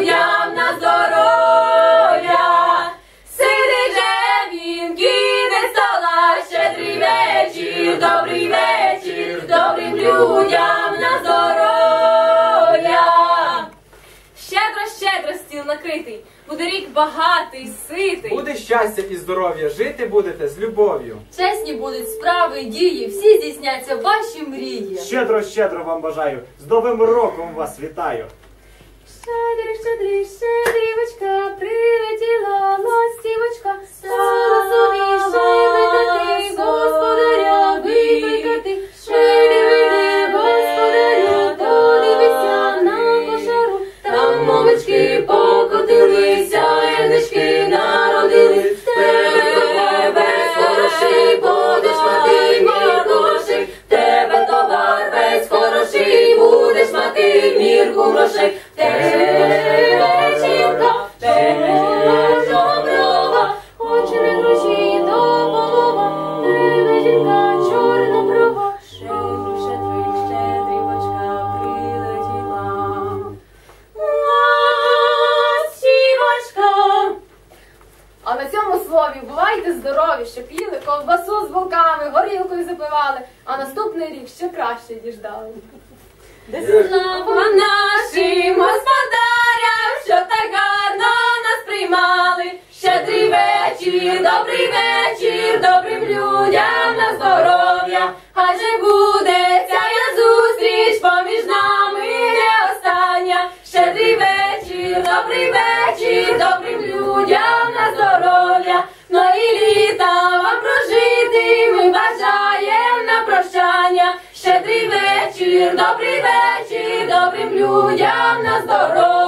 на здоров'я. Сидить же він, кине стола, щедрий вечір, добрий вечір, добрим людям на здоров'я. Щедро, щедро стіл накритий, буде рік багатий, ситий. Буде щастя і здоров'я, жити будете з любов'ю. Чесні будуть справи і дії, всі здійсняться ваші мрії. Щедро, щедро вам бажаю. З Новим роком вас вітаю. Щедрий, щедрий, щедрівочка, прилетіла ластівочка, стала собі щебетати, господаря викликати. Щедрий господарю, то дивися на кошару, там мовички покотилися, янички народились. Тебе хороший, будеш мати мір грошей, тебе товар весь хороший, будеш мати мірку грошей. Бувайте здорові, щоб їли ковбасу з булками, горілкою запивали, а наступний рік ще краще діждали. Слава нашим господарям, що так гарно нас приймали. Щедрий вечір, добрий вечір, добрим людям на здоров'я. Хай же буде ця зустріч поміж нами не остання. Щедрий вечір, добрий вечір, добрим людям на здоров'я. Щедрий вечір, добрий вечір, добрим людям на здоров'я.